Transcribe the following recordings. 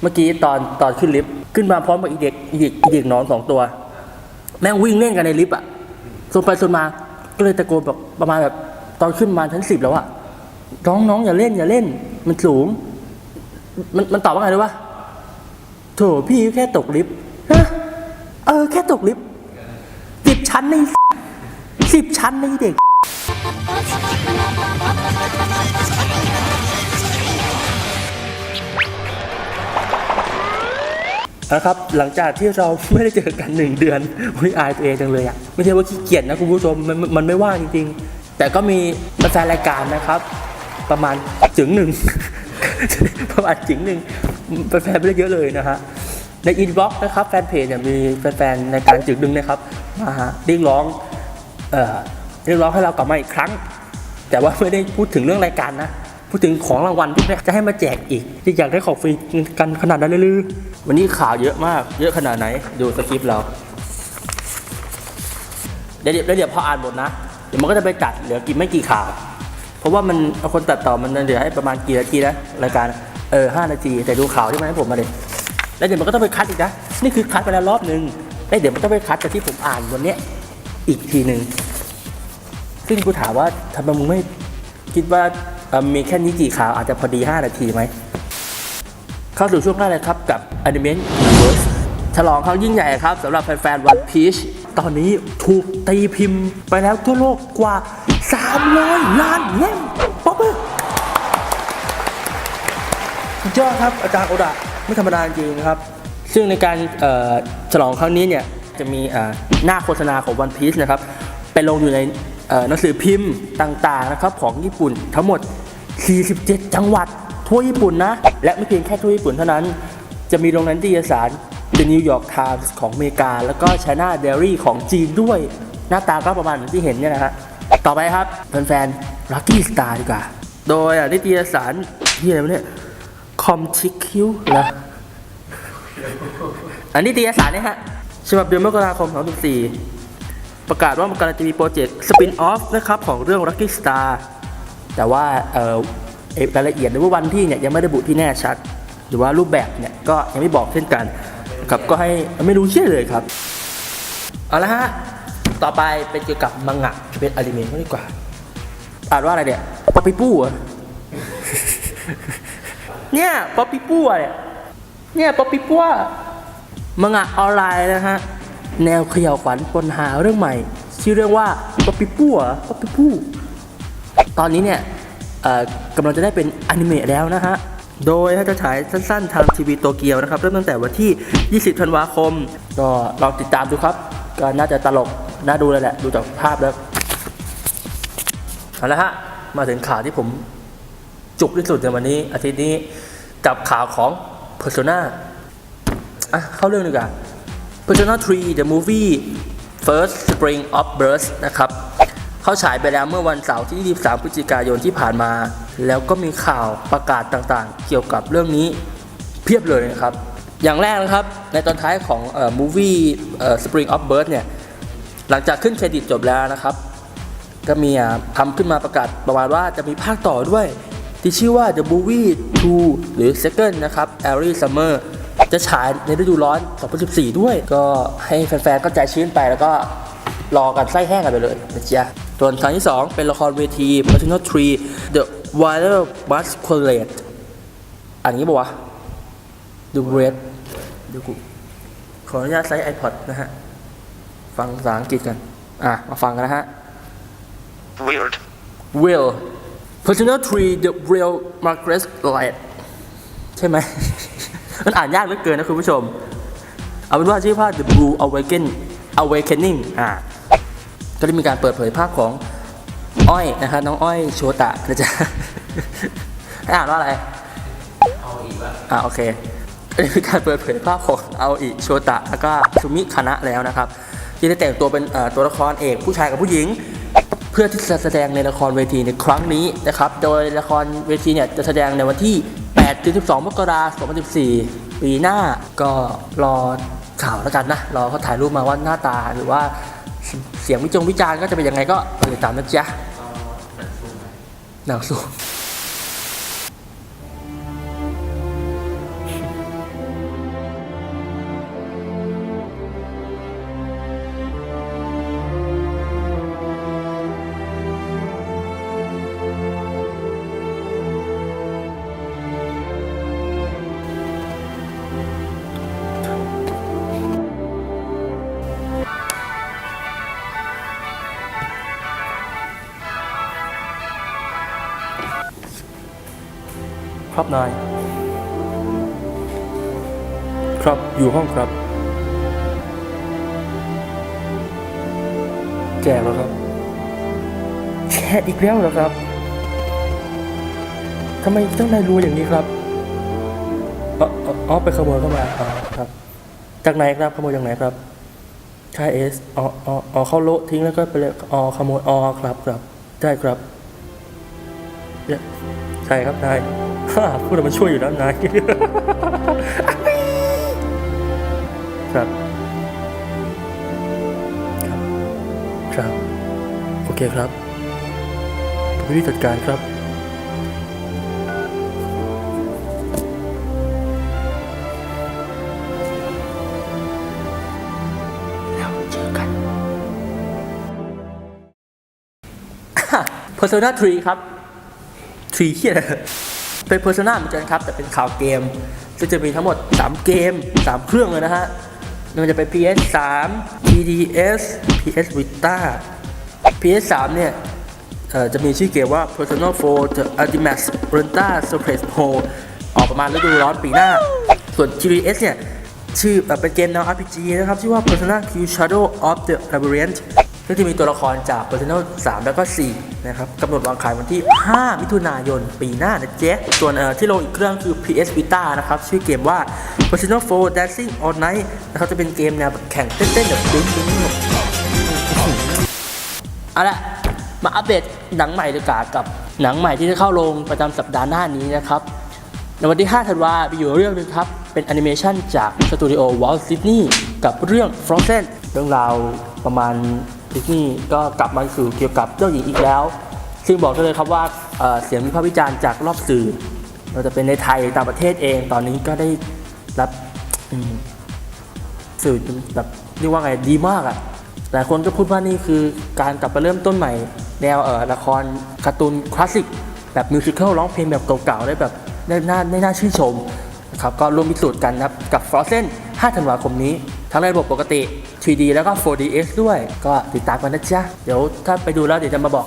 เมื่อกี้ตอนตอนขึ้นลิฟต์ขึ้นมาพร้อมกับอีเด็กอีเด็กอีเด็กน้องสองตัว แม่งวิ่งเล่นกันในลิฟต์อะส่วนไปส่วนมาก็เลยตะโกนแบบประมาณแบบตอนขึ้นมาชั้นสิบแล้วอะน้องน้องอย่าเล่นอย่าเล่น มันสูง มันมันตอบว่าไงรู้ปะโถพี่แค่ตกลิฟต์ฮะเออแค่ตกลิฟต์สิบชั้นในสิบชั้นในเด็ก นะครับหลังจากที่เราไม่ได้เจอกันหนึ่งเดือนวิอายตัวเองจังเลยอะไม่ใช่ว่าขี้เกียจนะคุณผู้ชมมันมันไม่ว่างจริงๆ แต่ก็มีแฟนรายการนะครับ ประมาณจึงหนึ่งประมาณจึงหนึ่งแฟนๆไม่ได้เยอะเลยนะฮะในอินบ็อกซ์นะครับแฟนเพจเนี่ยมีแฟนๆในการจึงหนึ่งนะครับมาเรียกร้องเอ่อเรียกร้องให้เรากลับมาอีกครั้ง แต่ว่าไม่ได้พูดถึงเรื่องรายการนะพูดถึงของรางวัลที่จะให้มาแจกอีกที่อยากได้ของฟรีกันขนาดนั้นเลยหรือวันนี้ข่าวเยอะมาก เยอะขนาดไหน ดูสคริปต์เรา เดี๋ยวเดี๋ยวพออ่านหมดนะ เดี๋ยวมันก็จะไปตัดเหลือกี่ไม่กี่ข่าว เพราะว่ามันเอาคนตัดต่อมันเหลือให้ประมาณกี่นาทีนะรายการ เออห้านาที แต่ดูข่าวที่มันให้ผมมาเลย แล้วเดี๋ยวมันก็ต้องไปคัดอีกนะ นี่คือคัดไปแล้วรอบนึง แล้วเดี๋ยวมันต้องไปคัดจากที่ผมอ่านวันนี้อีกทีหนึ่งซึ่งกูถามว่าทำไมมึงไม่คิดว่ามีแค่นี้กี่ข่าวอาจจะพอดี 5 นาทีไหม เข้าสู่ช่วงแรกเลยครับกับ Anime Universe ฉลองเขายิ่งใหญ่ครับสำหรับแฟนๆ One Piece ตอนนี้ถูกตีพิมพ์ไปแล้วทั่วโลกกว่า 300 ล้านเล่มป๊อปเปอร์สุดยอดครับอาจารย์โอดะไม่ธรรมดาจริงๆครับ ซึ่งในการเอ่อฉลองครั้งนี้เนี่ยจะมีเอ่อหน้าโฆษณาของ One Piece นะครับไปลงอยู่ในเอ่อหนังสือพิมพ์ต่างๆนะครับของญี่ปุ่นทั้งหมด 47 จังหวัด ทั่วญี่ปุ่นนะ และไม่เพียงแค่ทั่วญี่ปุ่นเท่านั้น จะมีลงในนิตยสาร The New York Times ของอเมริกา แล้วก็ China Daily ของจีนด้วย หน้าตาก็ประมาณเหมือนที่เห็นเนี่ยนะฮะ ต่อไปครับแฟนๆ Lucky Star ดีกว่า โดยนิตยสารที่อะไรวะเนี่ยคอมชิคิวเหรออันนี้นิตยสารเนี่ยฮะฉบับเดือนมกราคม 2014 ประกาศว่ามันกำลังจะมีโปรเจกต์สปินออฟนะครับของเรื่อง Lucky Star แต่ว่าเอ่อเอ่อ รายละเอียดหรือว่าวันที่เนี่ยยังไม่ได้ระบุที่แน่ชัด หรือว่ารูปแบบเนี่ยก็ยังไม่บอกเช่นกันครับก็ให้ไม่รู้เชื่อเลยครับเอาละฮะต่อไปเป็นเกี่ยวกับมังงะเป็นอนิเมะดีกว่า อ่านว่าอะไรเนี่ยป๊อปปี้ปู้เหรอเนี่ยป๊อปปี้ปู้อะเนี่ยเนี่ยป๊อปปี้ปู้อะมังงะออนไลน์นะฮะแนวเขย่าวขวัญปนหาเรื่องใหม่ ชื่อเรื่องว่าป๊อปปี้ปู้ป๊อปปี้ปู้ตอนนี้เนี่ย กำลังจะได้เป็นอนิเมะแล้วนะฮะ โดยจะฉายสั้นๆทางทีวีโตเกียวนะครับ เริ่มตั้งแต่วันที่ 20 ธันวาคม ก็ลองติดตามดูครับ ก็น่าจะตลก น่าดูเลยแหละ ดูจากภาพแล้ว เอาละฮะ มาถึงข่าวที่ผมจุกที่สุดในวันนี้ อาทิตย์นี้กับข่าวของ Persona อะ เข้าเรื่องดีกว่า Persona 3 The Movie First Spring of Burst นะครับ เขาฉายไปแล้วเมื่อวันเสาร์ที่ 23 พฤศจิกายนที่ผ่านมา แล้วก็มีข่าวประกาศต่างๆ เกี่ยวกับเรื่องนี้เพียบเลยนะครับ อย่างแรกนะครับ ในตอนท้ายของเอ่อ movie เอ่อ Spring of Burst เนี่ย หลังจากขึ้นเครดิตจบแล้วนะครับ ก็มีทำขึ้นมาประกาศประมาณว่าจะมีภาคต่อด้วย ที่ชื่อว่า The Movie 2 หรือ Second นะครับ Airy Summer จะฉายในฤดูร้อน 2014 ด้วย ก็ให้แฟนๆ ก็ใจชื้นไปแล้วก็รอกันไส้แห้งกันไปเลยนะจ๊ะ ส่วนครั้งที่ 2 เป็นละครเวที Personal 3 The Wild Masquerade อันนี้บอกว่า The Red เดี๋ยวกูขออนุญาตใช้ iPod นะฮะ ฟังภาษาอังกฤษกัน อะ มาฟังกันนะฮะ Weird. Will Personal Tree The Real Margaret Light ใช่ไหม มันอ่านยากเหลือเกินนะคุณผู้ชม เอาเป็นว่าชื่อภาพ The Blue Awaken Awakening อ่า ก็ได้มีการเปิดเผยภาพของอ้อยนะครับน้องอ้อยโชตะนะจ๊ะให้อ่านว่าอะไรเอาอีกอ่าโอเคก็ได้มีการเปิดเผยภาพของเอาอีโชตะแล้วก็ซูมิคานะแล้วนะครับที่ได้แต่งตัวเป็นเอ่อตัวละครเอกผู้ชายกับผู้หญิง เพื่อที่จะแสดงในละครเวทีในครั้งนี้นะครับโดยละครเวทีเนี่ยจะแสดงในวันที่8ถึง12มกราคม2014 ปีหน้าก็รอข่าวแล้วกันนะรอเขาถ่ายรูปมาว่าหน้าตาหรือว่า เสียงวิจงวิจารณ์ก็จะเป็นยังไงก็ติดตามนะจ๊ะหนังสู้ ครับนาย ครับอยู่ห้องครับแจกแล้วครับแชร์อีกแล้วเหรอครับทำไมต้องนายรู้อย่างนี้ครับอ๋ออ๋อไปขโมยเข้ามาอ๋อครับ จากไหนครับขโมยจากไหนครับค่ายเอสอ๋ออ๋ออ๋อเข้าโละทิ้งแล้วก็ไปเลยอ๋อขโมยอ๋อครับครับใช่ครับ ใช่ครับนายฮ่าพูดแล้วมันช่วยอยู่แล้วนายครับ ครับครับโอเคครับผมรีบจัดการครับแล้วเจอกัน Persona 3ครับ3เฮีย ไรเป็น Persona เหมือนกันครับ แต่เป็นข่าวเกมซึ่งจะมีทั้งหมด 3 เกม 3 เครื่องเลยนะฮะม่ว่าจะเป็น PS 3 PDS PS Vita PS 3 เนี่ยจะมีชื่อเกมว่า Persona 4 The Ultimate Renta Surprise Hole ออกประมาณฤดูร้อนปีหน้า ส่วน GDS เนี่ย ชื่อเอ่อเป็นเกมแนว RPG นะครับ ชื่อว่า Persona Q Shadow of the Labyrinth ซึ่งจะมีตัวละครจาก Persona 3 แล้วก็ 4 นะครับกำหนดวางขายวันที่ 5 มิถุนายน ปีหน้านะเจ๊ส่วนที่ลงอีกเครื่องคือ PS Vita นะครับ ชื่อเกมว่า Persona 4 Dancing All Night นะครับจะเป็นเกมแนวแบบแข่งเต้นๆแบบดึงดึงๆเอาละมาอัปเดตหนังใหม่ดีกว่ากับหนังใหม่ที่จะเข้าลงประจำสัปดาห์หน้านี้นะครับในวันที่ 5 ธันวามีอยู่เรื่องนึงครับ เป็นแอนิเมชันจากสตูดิโอวอลต์ดิสนีย์กับเรื่อง Frozen เรื่องราว ประมาณดิสนีย์ก็กลับมาสู่เกี่ยวกับเจ้าหญิงอีกแล้ว ซึ่งบอกได้เลยครับว่าเเสียงวิพากษ์วิจารณ์จากรอบสื่อเราจะเป็นในไทยต่างประเทศเองตอนนี้ก็ได้รับสื่อแบบเรียกว่าไงดีมากอะ่ะหลายคนก็พูดว่านี่คือการกลับมาเริ่มต้นใหม่ แนวเออละครการ์ตูนคลาสสิกแบบมิวสิควลร้องเพลงแบบเก่าๆได้แบบได้น่าได้น่าชื่นชมนะครับก็ร่วมพิสูจน์กันนะครับกับ Frozen 5ธันวาคมนี้ ทั้งในระบบปกติ 3D แล้วก็ 4DX ด้วย ก็ติดตามกันนะจ๊ะ เดี๋ยวถ้าไปดูแล้วเดี๋ยวจะมาบอก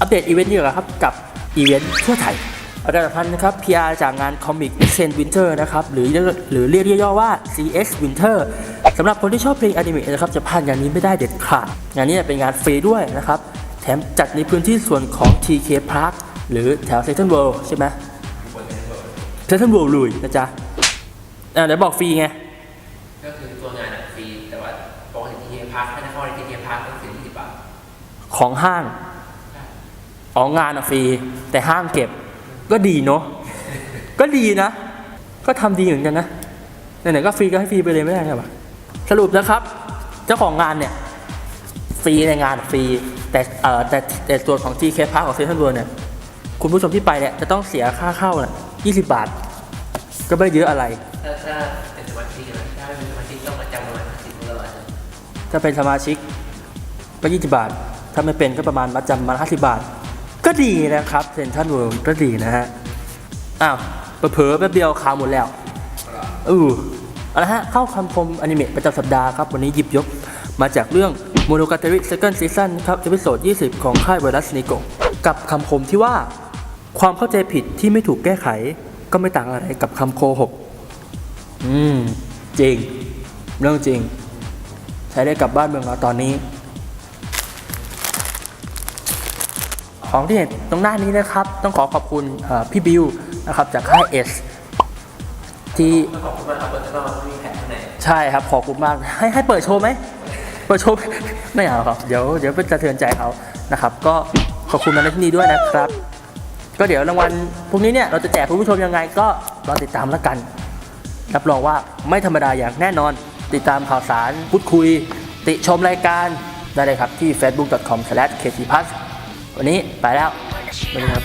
อัปเดตอีเวนต์นี้ก่อครับกับอีเวนต์ทั่วไทยอาจารย์พันธ์นะครับ PR จากงาน Comic Exchange Winter นะครับ หรือหรือเรียกย่อๆว่า CS Winter สำหรับคนที่ชอบเพลงอนิเมะนะครับ จะพลาดงานนี้ไม่ได้เด็ดขาด งานนี้เป็นงานฟรีด้วยนะครับ แถมจัดในพื้นที่ส่วนของ TK Park หรือแถวเซ n น r ร์ l ใช่ไหมเซ n น r ร์ l ลุยนะจ๊ะอ่าเดี๋ยวบอกฟรีไง ก็คือตัวงานอะฟรี แต่ ว่าปกติทีเอพาร์คถ้าจะเข้าในทีเอพาร์คต้องเสีย20บาทของห้างอ๋องานอะฟรี แต่ห้างเก็บ ก็ดีเนาะก็ดีนะ ก็ทำดีเหมือนกันนะไหนๆก็ฟรีก็ให้ฟรีไปเลยไม่ได้ไงวะสรุปนะครับ เจ้าของงานเนี่ย ฟรีในงานฟรี แต่เอ่อแต่แต่ส่วนของ GK Park ของเซนทรัลเวิร์เนี่ยคุณผู้ชมที่ไปเนี่ยจะต้องเสียค่าเข้าน่ะ20 บาท ก็ไม่ได้เยอะอะไร ถ้าเป็นสมาชิกก็20บาท ถ้าไม่เป็นก็ประมาณมาจำประมาณ50บาท ก็ดีนะครับเซนทรัลเวิลด์ก็ดีนะฮะ อ้าวเผลอแป๊บเดียวข่าวหมดแล้วเออเอาละฮะ เข้าคำคมอนิเมะประจำสัปดาห์ครับ วันนี้หยิบยกมาจากเรื่อง Monogatari Second Season ครับเอพิโซด20 ของค่ายไวรัสนิโกกับคำคมที่ว่า ความเข้าใจผิดที่ไม่ถูกแก้ไข ก็ไม่ต่างอะไรกับคำโกหก อืม จริง เรื่องจริง ช้ได้กลับบ้านเมืองเราตอนนี้ ของที่เห็นตรงหน้านี้นะครับ ต้องขอขอบคุณพี่บิวนะครับจากค่ายเอสที่ขอบคุณมากครับเปิดตลอดมีแผนข้างในใช่ครับขอบคุณมากให้ให้เปิดโชว์ไหมเปิดโชว์ไม่เอาครับเดี๋ยวเดี๋ยวเป็นจะเทือนใจเขานะครับ ก็ขอบคุณมาในที่นี้ด้วยนะครับ ก็เดี๋ยวรางวัลพวกนี้เนี่ยเราจะแจกคุณผู้ชมยังไงก็รอติดตามแล้วกัน รับรองว่าไม่ธรรมดาอย่างแน่นอน ติดตามข่าวสาร พูดคุย ติชมรายการได้เลยครับที่ facebook.com/ktpass วันนี้ไปแล้วสวัสดีครับ